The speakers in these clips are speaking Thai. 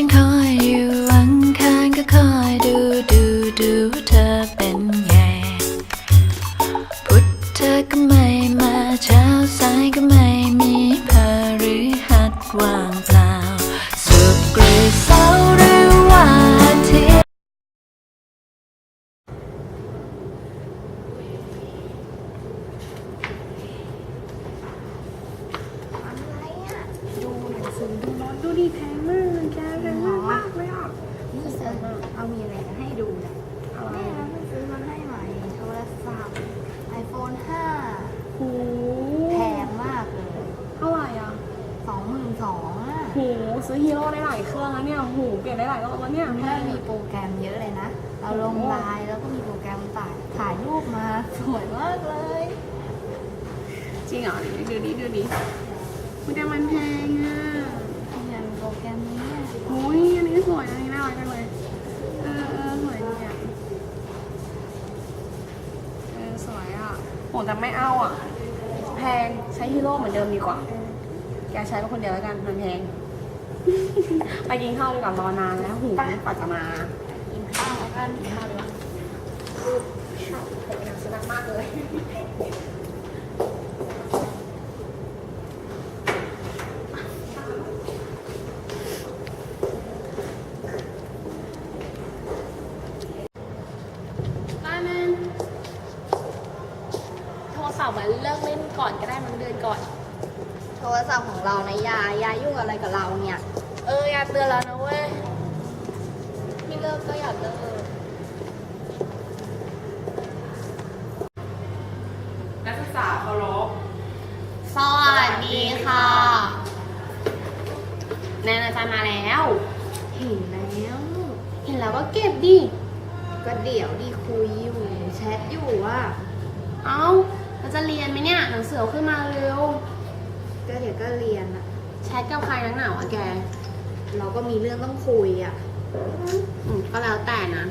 ฉันคอยอยู่หลังข้างก็คอยดูดูดูว่าเธอเป็นไง พุธเธอก็ไม่มาเช้าสายก็ไม่มีพาหรือหัดว่างเปล่า สุกร์หรือเสาร์หรือวันอาทิตย์ดูหนังสือดูรถดูดีแพงมากแกแพงมากมากเลยอะ นี่เซิร์ชเอามีอะไรจะให้ดูนะ อะไร แม่เราเพิ่งซื้อมาให้ใหม่โทรศัพท์ iPhone โห 5 แพงมากเลย เท่าไหร่อะ 22,000อะ โหซื้อฮีโร่ได้หลายเครื่องแล้วเนี่ยโหเปลี่ยนได้หลายรอบแล้วเนี่ย แม่มีโปรแกรมเยอะเลยนะ เราลงไลน์แล้วก็มีโปรแกรมถ่ายถ่ายรูปมา สวยมากเลย จริงเหรอเดี๋ยวดูดิดูดิ มันจะมันแพงอะอย่างโปรแกรมนี้เนี่ยโอ้ยอันนี้สวยอันนี้น่ารักจังเลยเออเออสวยดีอะเออสวยอะโหแต่ไม่เอาอะ แพงใช้ฮีโร่เหมือนเดิมดีกว่า แกใช้เป็นคนเดียวแล้วกันมันแพง ไปกินข้าวดีกว่ารอนานแล้วหูกว่าจะมากินข้าวแล้วกันข้าวดีกว่าชอบผมอยากสนักมากเลย ได้แม่โทรศัพท์มันเลิ กเล่นก่อนก็ได้มันเดือนก่อน โทรศัพท์ของเรานะยายยายยุ่งอะไรกับเราเนี่ย เอออย่าเตือนแล้วนะเว้ยพี่เลิกก็อย่าเลิกนักศึกษาเคารพสวัสดีค่ะแนนอาจารย์มาแล้ว เห็นแล้ว เห็นแล้วก็เก็บดิ ก็เดี๋ยวดีคุยอยู่แชทอยู่ว่า เอ้า เราจะเรียนไหมเนี่ยหนังสือเอาขึ้นมาเร็ว ก็เดี๋ยวก็เรียนอะแชทกับใครนักหนาวะแก เราก็มีเรื่องต้องคุยอะอืมก็แล้วแต่นะ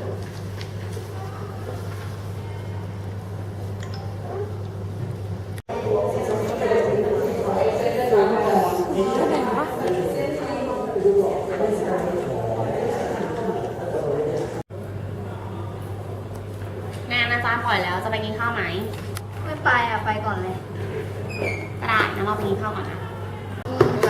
แนนอาจารย์ปล่อยแล้วจะไปกินข้าวไหม ไม่ไปอะไปก่อนเลย ก็ได้งั้นเราไปกินข้าวก่อนนะ อืมไป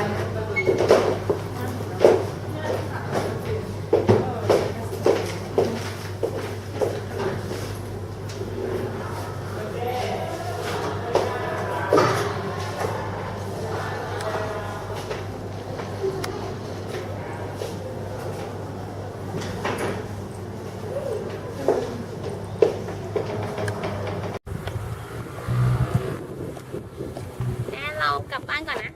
แนนเรากลับบ้านก่อนนะ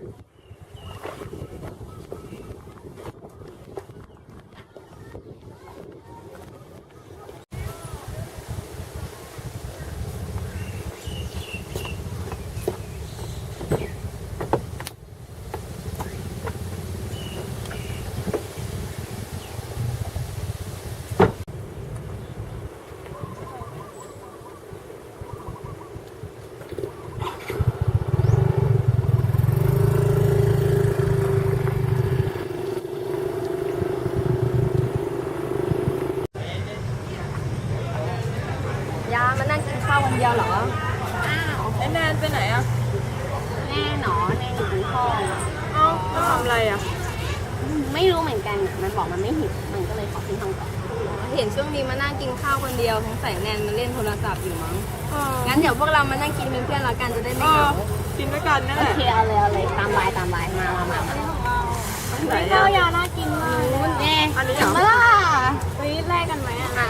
ยามานั่งกินข้าว คนเดียวเหรออ้าวไอ้แนนไปไหนอะแน่หนอแน่อยู่บนห้องเอ้าแล้วทำอะไรอะ ไม่รู้เหมือนกันอะมันบอกมันไม่หิวมันก็เลยขอขึ้นห้องก่อนเห็นช่วงนี้มานั่งกินข้าวคนเดียวสงสัยแนนมาเล่นโทรศัพท์อยู่มั้ง งั้นเดี๋ยวพวกเรามานั่งกินเป็นเพื่อนเรากันจะได้ไม่เหงากินด้วยกันนั่นโอแหละเคเอาเลยเอาเลยตามบายตามบายมามามามาไหนข้าอะวยาน่ากินมากแน่อันนี้เหรอมาล่ะไปแลกกันไหมอะ อ่า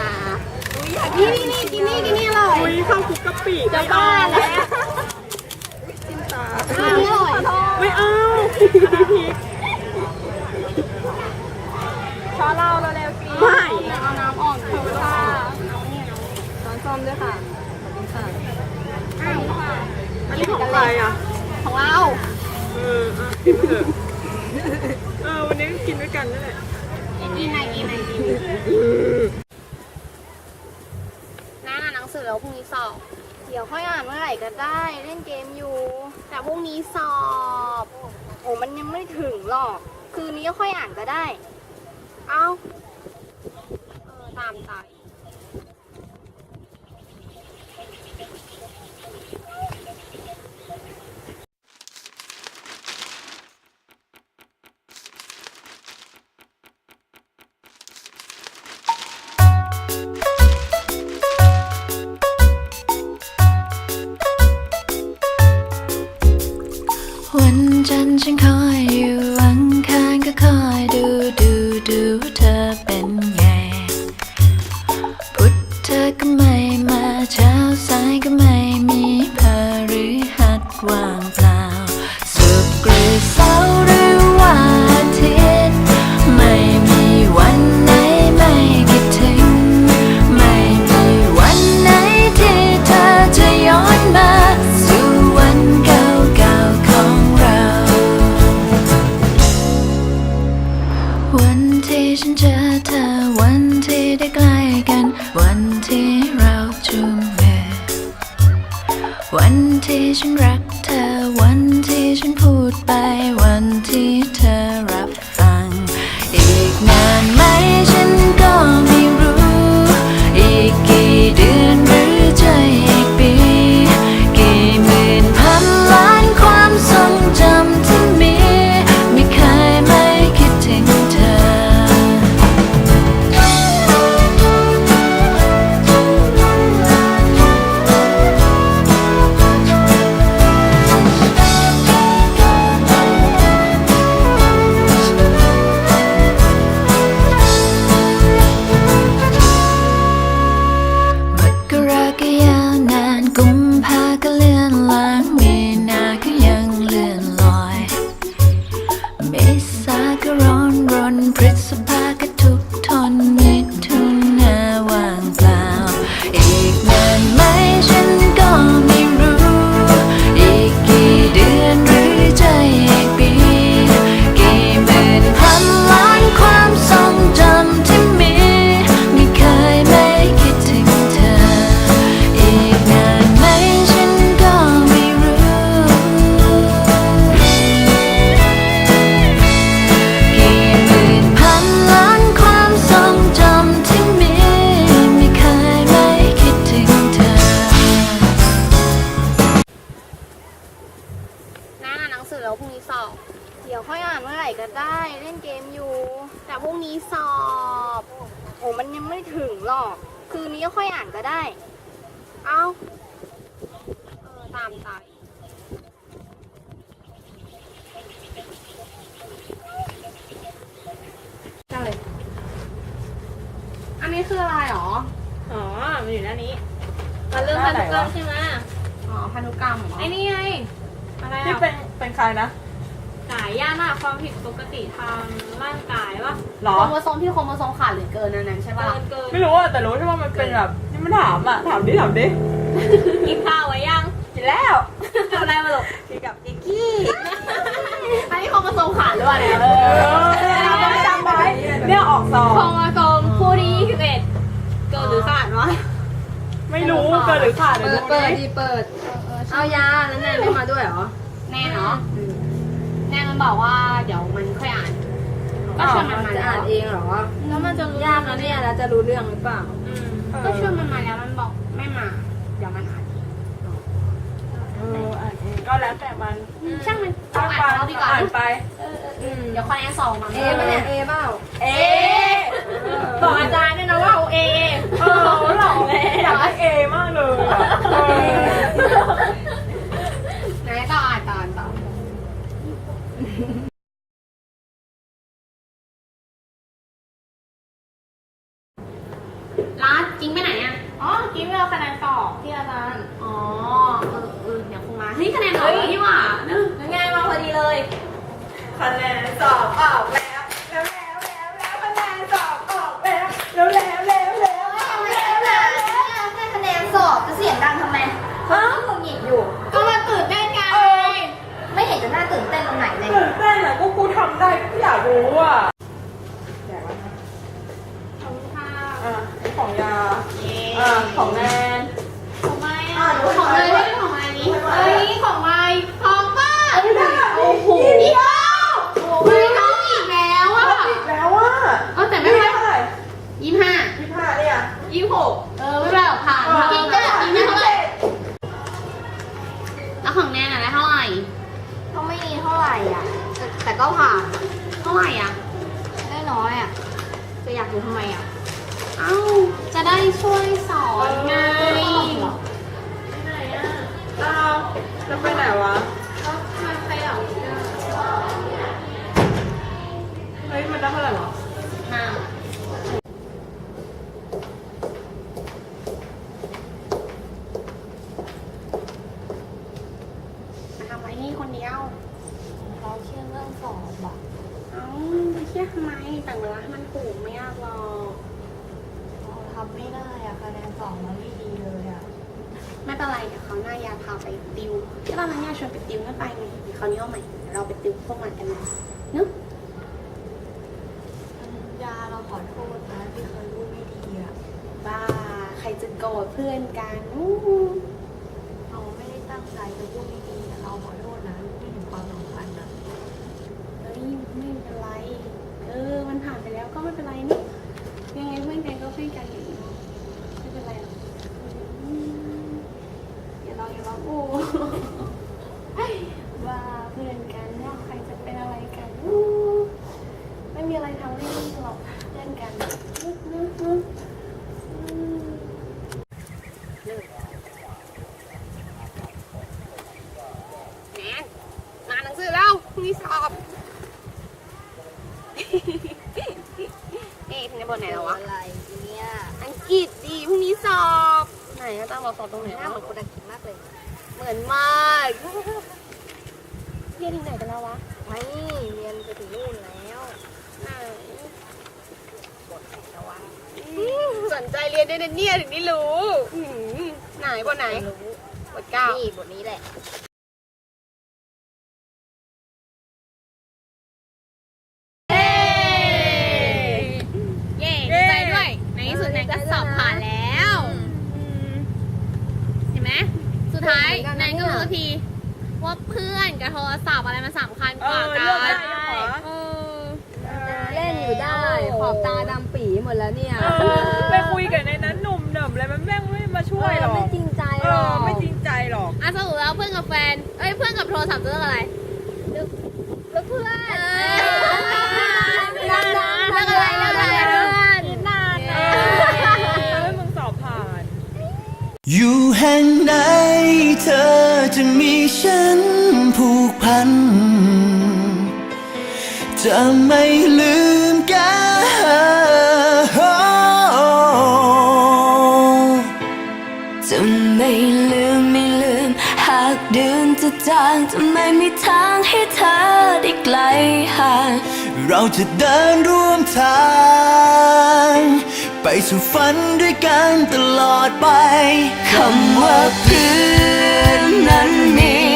นี่นี่นี่กินนี่กินนี่อร่อยอุ้ยข้าวคลุกกะปิจะบ้าแล้วกินตาอันนี้อร่อยไม่เอาอันนี้พริกช้อนเราเร็วๆกินไม่เอาน้ำอ่อนขอบคุณค่ะช้อนส้มด้วยค่ะขอบคุณค่ะอันนี้ของใครอะ ของเรา เอออะกินไปเถอะเออวันนี้ก็กินด้วยกันนั่นแหละกินไหนกินไหนกินน้า อ่านหนังสือแล้วพรุ่งนี้สอบ เดี๋ยวค่อยอ่านเมื่อไหร่ก็ได้ เล่นเกมอยู่ แต่พรุ่งนี้สอบ โอ้มันยังไม่ถึงหรอก คืนนี้ก็ค่อยอ่านก็ได้ เอ้าเออตามใจ ก็ไม่มีพฤหัสว่างเปล่า สุกร์หรือเสาร์หรือว่าอาทิตย์ไม่มีวันไหนไม่คิดถึง ไม่มีวันไหนที่เธอจะย้อนมาสู่วันเก่าๆของเรา วันที่ฉันเจอเธอวันที่ได้ใกล้กัน วันที่เราจูงมือ วันที่ฉันรัก หรอ อ๋อ มันอยู่หน้านี้มันเริ่มพันธุกรรมใช่ไหมอ๋อพันธุกรรมเหรอไอ้นี่ไง อะไรที่อะเป็นเป็นใครนะสายย่าหน้าความผิดปกติทางร่างกายปะหรอ โครโมโซมที่โครโมโซมขาดหรือเกินอันนั้นใช่ปะเกิล่ะนเกินไม่รู้อะแต่รู้ใช่ว่ามันเป็นแบบนี่มันถามอะถามดิถามดิกินข้าวไว้ยังกินแล้วทำอะไรมาหรอกกินกับกิกกี้ อันนี้โครโมโซมขาดหรือเปล่าเนี่ยเอเอออ รู้เกินหรือขาดเลเปิยดดูเปิดดิดีเปิด เอายาแล้วแนนไม่มาด้วยเหรอแน่เนาะแนนมันบอกว่าเดี๋ยวมันค่อยอ่าน ก็ชวนมันมาจะแล้วอ่านเองเหรอแล้วมันจะรู้ยากนะเนี่ยแล้วจะรู้เรื่องหรือเปล่า อืมก็ชวนมันมาแล้วมันบอกไม่มา เดี๋ยวมันอ่านเอออ่านเองก็แล้วแต่มันช่างมันเอาอ่านเราดีกว่าอ่านไป เดี๋ยวคะแนนสองมาเอปะเนี่ยเอเปล่าเอบอกอาจารย์ด้วยนะว่าเอาเอเออ เอมากเลยอะเออไหนก็อ่านต่ออ่านต่อรัดจริงไปไหนอะ อ๋อกิ๊บไม่เอาคะแนนสอบที่อาจารย์อ๋อ เออเออเดี๋ยวคงมาเฮ้ยคะแนนสอบแล้วนี่หว่าเนอะง่ายมาพอดีเลย คะแนนสอบออกแล้วแล้วแล้วแล้วแล้วคะแนนสอบออกแล้ว แล้วแล้วแล้วแล้ว แค่คะแนนสอบจะเสียง ดังทำไมเขาหงุดหงิดอยู่ ก็มาตื่นเต้นไง ไม่เห็นจะน่าตื่นเต้นตรงไหนเลยตื่นเต้นอะก็กูทำได้กูอยากรู้อะแจกแล้วนะขอบคุณค่ะอะอันนี้ของยาอะของแน ทำไมอะ เอ้า จะได้ช่วยสอนไงอ้าวแล้วไปไหนวะเฮ้ย มันได้เท่าไหร่วะห้ามาทำอะไรนี่คนเดียว เราเครียดเรื่องสอบอะ เอ้า ไปเครียดทำไมแต่งเวลาให้มันถูกไม่ยากหรอกเราทำไม่ได้อะคะแนนสอบมันไม่ดีเลยอะไม่เป็นไรเดี๋ยวเขาวหน้ายาพาไปติวที่ตอนนั้นยาชวนไปติวไม่ไปไงเดี๋ยวคราวนี้เอาใหม่เดี๋ยวเราไปติวพวกมันกันนะเนอะยาเราขอโทษนะที่เคยพูดไม่ดีอะบ้าใครจะโกรธเพื่อนกันอู้เราไม่ได้ตั้งใจจะพูดไม่ดีแต่เราขอโทษนะไม่ถึงความสำคัญนะ เฮ้ยไม่เป็นไร เออ มันผ่านไปแล้วก็ไม่เป็นไรนี่ยังไงเพื่อนกันก็เพื่อนกันอยู่ดีไม่เป็นไรหรอกอืมอย่าร้องอย่าร้องโอ้ว่าเพื่อนกันว่าใครจะเป็นอะไรกันอู้ไม่มีอะไรทำให้หรอกเล่นกันนึกนึกนึกอืมแหมงานหนังสือแล้ว พรุ่งนี้สอบนี่พรุ่งนี้บนไหนแล้ววะ อะไรเนี่ยอังกฤษดีพรุ่งนี้สอบ ไหนอาจารย์บอกสอบตรงไหนหน้าวะเหมือนคนอังกฤษมากเลยเหมือนมากเรียนที่ไหนกันแล้ววะไม่เรียนไปถึงนู่นแล้วไหนอืมสนใจเรียนด้วยนะเนี่ยถึงได้รู้อืมไหนบนไหนรู้บทเก้านี่บทนี้แหละ เย้ดีใจด้วย ในที่สุดนายก็สอบผ่านแล้วอืมเห็นไหม สุดท้ายนายก็รู้สักที ว่าเพื่อนกับโทรศัพท์อะไรมันสำคัญกว่า เออ กั เลือกได้ น เหรอ เออ เล่นอยู่ได้ ขอบตาดำปีหมด แล้วเนี่ยเออไปคุยกับในนั้นหนุ่มเดิมอะไรมันแม่งไม่มาช่วยหรอกไม่จริงใจเอหรออกไม่จริงใจหรอก อะสรุปแล้วเพื่อนกับแฟน เอ้ยเพื่อนกับโทรศัพท์จะเลือกอะไรเลือกเพื่อนเออเลือกอะไรเลือกอะไรเลือกอะไรคิดนานเอนะอให้มึงสอบผ่าน อยู่แห่งไหนเธอจะมีฉันผูกพัน จะไม่ลืากเดือนจะจางจะไม่มีทางให้เธอได้ไกลห่างเราจะเดินร่วมทาง ไปสู่ฝันด้วยกันตลอดไปคำว่าเพื่อนนั้นมี